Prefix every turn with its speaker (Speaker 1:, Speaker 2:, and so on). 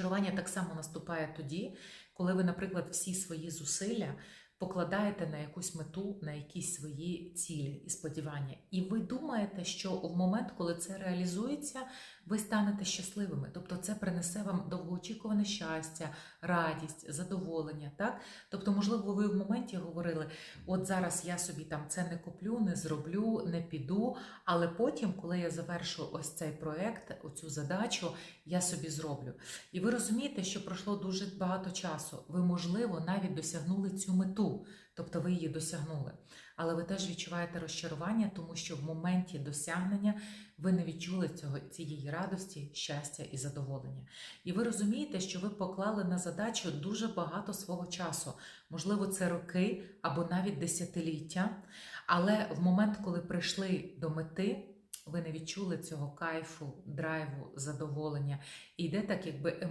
Speaker 1: Розчарування так само наступає тоді, коли ви, наприклад, всі свої зусилля покладаєте на якусь мету, на якісь свої цілі і сподівання. І ви думаєте, що в момент, коли це реалізується, ви станете щасливими. Тобто це принесе вам довгоочікуване щастя, радість, задоволення. Так? Тобто, можливо, ви в моменті говорили: от зараз я собі там це не куплю, не зроблю, не піду. Але потім, коли я завершу ось цей проект, оцю задачу, я собі зроблю. І ви розумієте, що пройшло дуже багато часу. Ви, можливо, навіть досягнули цю мету, тобто ви її досягнули. Але ви теж відчуваєте розчарування, тому що в моменті досягнення ви не відчули цього цієї радості, щастя і задоволення. І ви розумієте, що ви поклали на задачу дуже багато свого часу. Можливо, це роки або навіть десятиліття. Але в момент, коли прийшли до мети, ви не відчули цього кайфу, драйву, задоволення. І йде так, якби